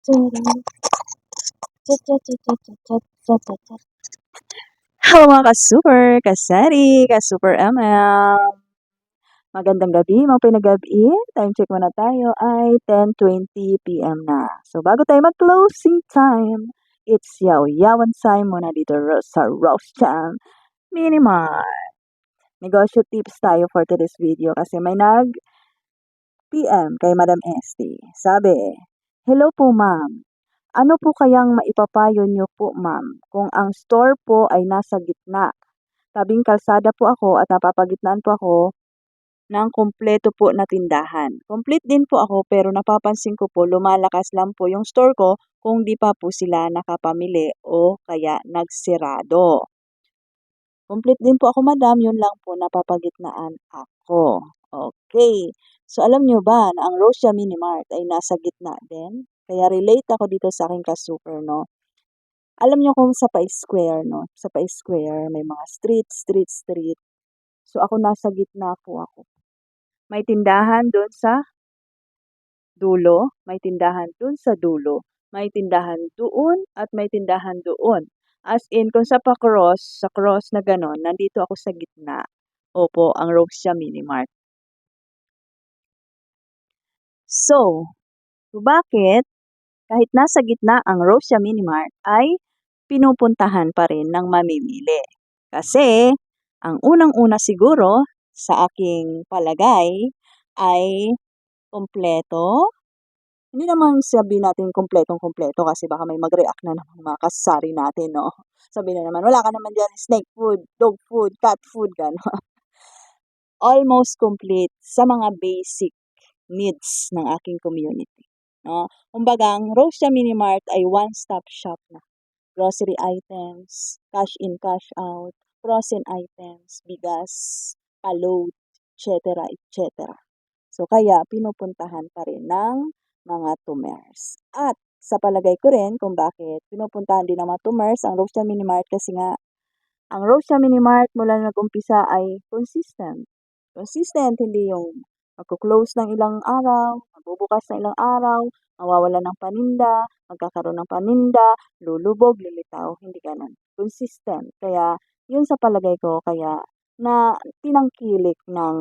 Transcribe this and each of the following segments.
Hello mga ka-super, kasari, ka-super ML. Magandang gabi, mga pinagabi. Time check muna tayo ay 10.20 p.m. na. So bago tayo mag-closing time, it's yaw-yawan time muna dito sa Roast Jam Minimart. Negosyo tips tayo for today's video kasi may nag PM kay Madam Esty. Sabi, Hello po ma'am. Ano po kayang maipapayo niyo po ma'am kung ang store po ay nasa gitna? Tabing kalsada po ako at napapagitnaan po ako ng kumpleto po na tindahan. Complete din po ako pero napapansin ko po lumalakas lang po yung store ko kung di pa po sila nakapamili o kaya nagsirado. Complete din po ako madam, yun lang po napapagitnaan ako. Okay. So alam nyo ba na ang Rosia Mini Mart ay nasa gitna din? Kaya relate ako dito sa aking ka-super, no? Alam nyo kung sa Pa Square, no? Sa Pa Square, may mga street, street, street. So ako nasa gitna po ako. May tindahan doon sa dulo, may tindahan doon sa dulo, may tindahan doon at may tindahan doon. As in, kung sa pa-cross, sa cross na ganon, nandito ako sa gitna. Opo, ang Rosia Mini Mart. So, so bakit kahit nasa gitna ang Rosia Mini Mart ay pinupuntahan pa rin ng mamimili? Kasi ang unang-una siguro sa aking palagay ay kompleto. Hindi naman sabihin natin kompletong-kompleto kasi baka may mag-react na naman mga kasari natin, no? Sabi na naman, wala ka naman dyan snake food, dog food, cat food, gano'n. Almost complete sa mga basic needs ng aking community. No? Kumbaga, ang Rosia Mini Mart ay one-stop shop na. Grocery items, cash in, cash out, frozen items, bigas, paload, etc. etc. So, kaya pinupuntahan pa rin ng mga tumers. At sa palagay ko rin kung bakit pinupuntahan din ng mga tumers ang Rosia Mini Mart kasi nga ang Rosia Mini Mart mula nag-umpisa ay consistent. Consistent, hindi yung magko-close ng ilang araw, magbubukas ng ilang araw, mawawala ng paninda, magkakaroon ng paninda, lulubog, lilitaw, hindi ganun. Consistent. Kaya, yun sa palagay ko, kaya na tinangkilik ng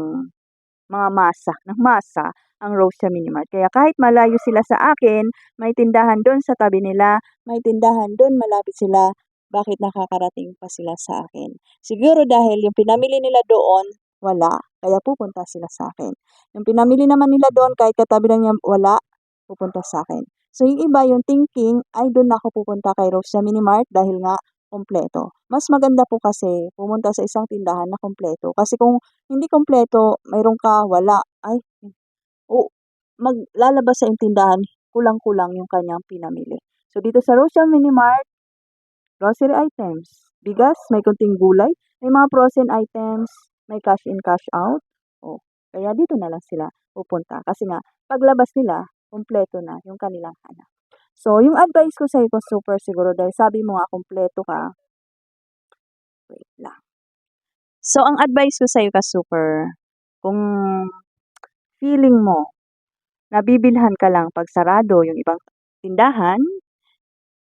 mga masa, ng masa, ang Rosia Mini Mart. Kaya kahit malayo sila sa akin, may tindahan doon sa tabi nila, may tindahan doon malapit sila, bakit nakakarating pa sila sa akin? Siguro dahil yung pinamili nila doon, wala, kaya pupunta sila sa akin. Yung pinamili naman nila doon, kahit katabi lang niya, wala, pupunta sa akin. So yung iba, yung thinking, ay doon ako pupunta kay Rosia Mini Mart dahil nga kompleto. Mas maganda po kasi pumunta sa isang tindahan na kompleto. Kasi kung hindi kompleto, mayroon ka, wala, ay, o maglalabas sa iyong tindahan, kulang-kulang yung kanyang pinamili. So dito sa Rosia Mini Mart, grocery items, bigas, may kunting gulay, may mga frozen items, may cash in, cash out. Oh, kaya dito na lang sila pupunta. Kasi nga, paglabas nila, kompleto na yung kanilang hanap. So, yung advice ko sa iyo, super siguro, dahil sabi mo nga, kompleto ka. Wait lang. So, ang advice ko sa iyo, ka super, kung feeling mo, nabibilhan ka lang pag sarado yung ibang tindahan,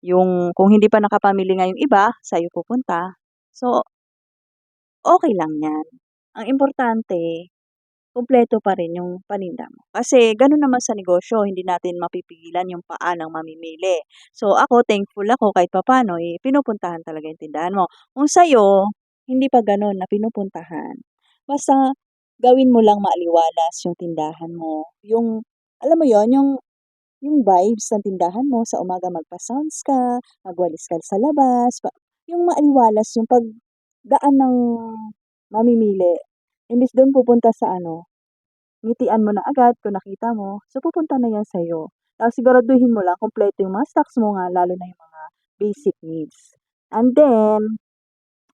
yung kung hindi pa nakapamili nga yung iba, sa iyo pupunta. So, okay lang yan. Ang importante, kumpleto pa rin yung paninda mo. Kasi gano'n naman sa negosyo, hindi natin mapipigilan yung paa ng mamimili. So ako, thankful ako kahit papano, eh, pinupuntahan talaga yung tindahan mo. Kung sa'yo, hindi pa gano'n na pinupuntahan. Basta gawin mo lang maaliwalas yung tindahan mo. Yung, alam mo yon yung yung vibes ng tindahan mo sa umaga magpa-sounds ka, magwalis ka sa labas, pa, yung maaliwalas yung pagdaan ng mamimili. Imbis doon pupunta sa ano, ngitian mo na agad kung nakita mo, so pupunta na yan sa'yo. Tapos siguraduhin mo lang, kompleto yung mga stocks mo nga, lalo na yung mga basic needs. And then,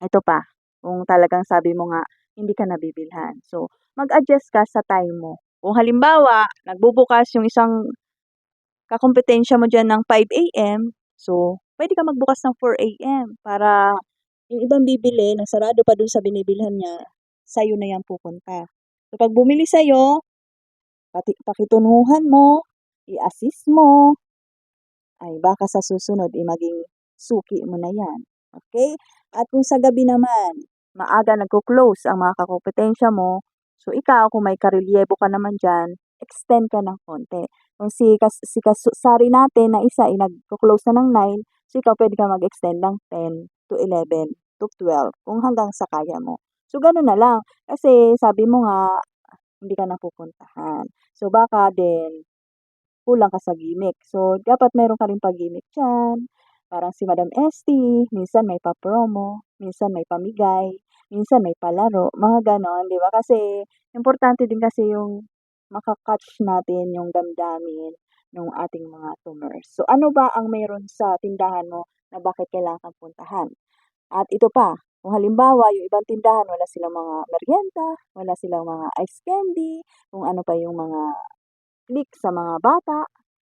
ito pa, kung talagang sabi mo nga, hindi ka nabibilhan. So, mag-adjust ka sa time mo. Kung halimbawa, nagbubukas yung isang kakompetensya mo dyan ng 5 a.m., so, pwede ka magbukas ng 4 a.m. para yung ibang bibili, na sarado pa dun sa binibilhan niya, sa'yo na yan pupunta. So, pag bumili sa'yo, pati, pakitunuhan mo, i-assist mo, ay baka sa susunod, eh, maging suki mo na 'yan, okey? At kung sa gabi naman, maaga nagko-close ang mga kakumpitensya mo, so ikaw kung may karelyebo ka naman diyan, extend ka ng konti. Kung si kas si kasari natin na isa, eh, nagko-close na ng 9, so ikaw puwede kang mag-extend ng 10 to 11 to 12 kung hanggang sa kaya mo. So gano'n na lang, kasi sabi mo nga hindi ka napupuntahan. So baka din kulang ka sa gimik. So dapat meron ka ring pa-gimik diyan, parang si Madam Esty, minsan may pa-promo, minsan may pamigay, minsan may palaro, mga gano'n, 'di ba? Kasi importante din kasi yung maka-catch natin yung damdamin nung ating mga tumors. So ano ba ang meron sa tindahan mo na bakit kailangan kang puntahan? At ito pa, kung halimbawa yung ibang tindahan wala silang mga meryenda, wala silang mga ice candy, kung ano pa yung mga click sa mga bata,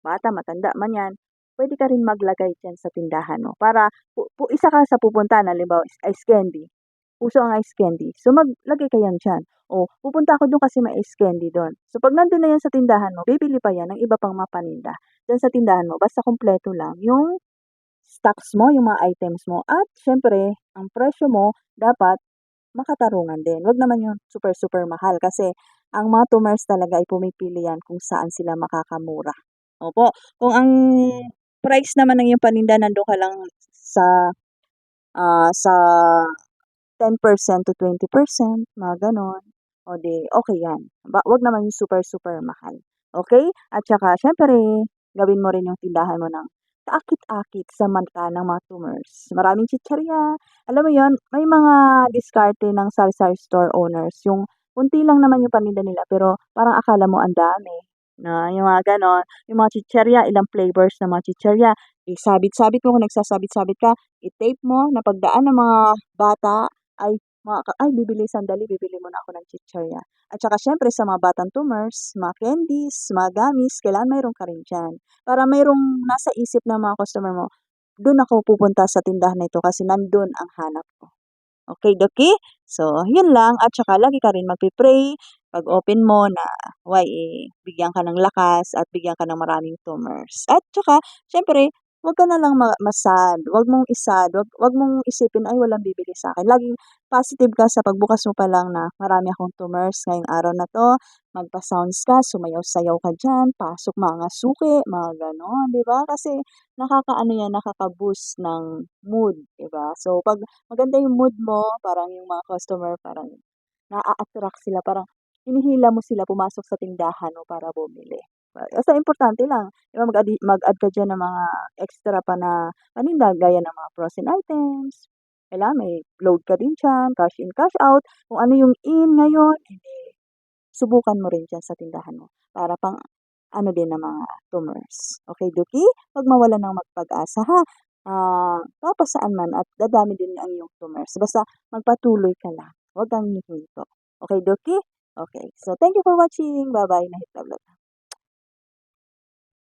bata, matanda man 'yan, puwede ka rin maglagay diyan sa tindahan mo para pu pu isa ka sa pupuntahan halimbawa ice candy, uso ang ice candy, so maglagay ka 'yan diyan. "Oh, pupunta ako do'n kasi may ice candy do'n." So 'pag nando'n na 'yan sa tindahan mo, bibili pa 'yan ng iba pang mga paninda diyan sa tindahan mo basta kumpleto lang yung stocks mo, yung mga items mo at siyempre ang presyo mo dapat makatarungan din. Wag naman yung super, super mahal kasi ang mga tumors talaga ay pumipili 'yan kung saan sila makakamura. Opo, kung ang price naman ng iyong paninda nando'n ka lang sa, ah, sa 10% to 20%, mga gano'n, o 'di okey 'yan. Ba wag naman yung super, super mahal, okey? At saka siyempre gawin mo rin yung tindahan mo ng kaakit-akit sa mata ng mga tumors. Maraming chichirya, alam mo 'yun, may mga diskarte ng sari-sari store owners, yung konti lang naman yung paninda nila pero parang akala mo ang dami, na yung mga gano'n. Yung mga chichirya, ilang flavors ng mga chichirya, isabit-sabit mo kung nagsasabit-sabit ka, i-tape mo na pagdaan ng mga bata ay mga ka "Ay bibili, sandali bibili muna ako ng chichirya." At saka siyempre sa mga batang tumors, mga candies, mga gummies, kailangan mayro'n ka rin diyan. Para mayroong nasa isip ng mga customer mo, "Do'n ako pupunta sa tindahan na ito kasi nando'n ang hanap ko." Okey-dokey? So 'yun lang at saka lagi ka rin magpe-pray 'pag open mo na naway, eh, bigyan ka ng lakas at bigyan ka ng maraming tumors. At saka siyempre wag ka na lang ma ma-sad, wag mong i-sad, wag wag mong isipin, "Ay walang bibili sa'kin." Laging positive ka sa pagbukas mo pa lang na, "Marami akong tumors ngayong araw na 'to." Magpa-sounds ka, sumayaw-sayaw ka diyan, pasok mga suki, mga gano'n, 'di ba? Kasi nakakaano 'yan, nakaka-boost ng mood, 'di ba? So 'pag maganda yung mood mo, parang yung mga customer parang naa-attract sila, parang hinihila mo sila pumasok sa tindahan mo para bumili. Basta importante lang, 'di mag-adi mag-add ka diyan ng mga extra pa na paninda gaya ng mga frozen items, kailangan may load ka din diyan, cash in, cash out, kung ano yung in ngayon, eh, subukan mo rin diyan sa tindahan mo para pang-ano din ng mga tumors. Okey-dokey? Wag mawalan ng mag pag-asa ha, ah, papasaan man at dadami din ang iyong tumors basta magpatuloy ka lang, wag kang hihinto. Okey-dokey? Okey, so thank you for watching. Ba-bye, Nahit Vlog.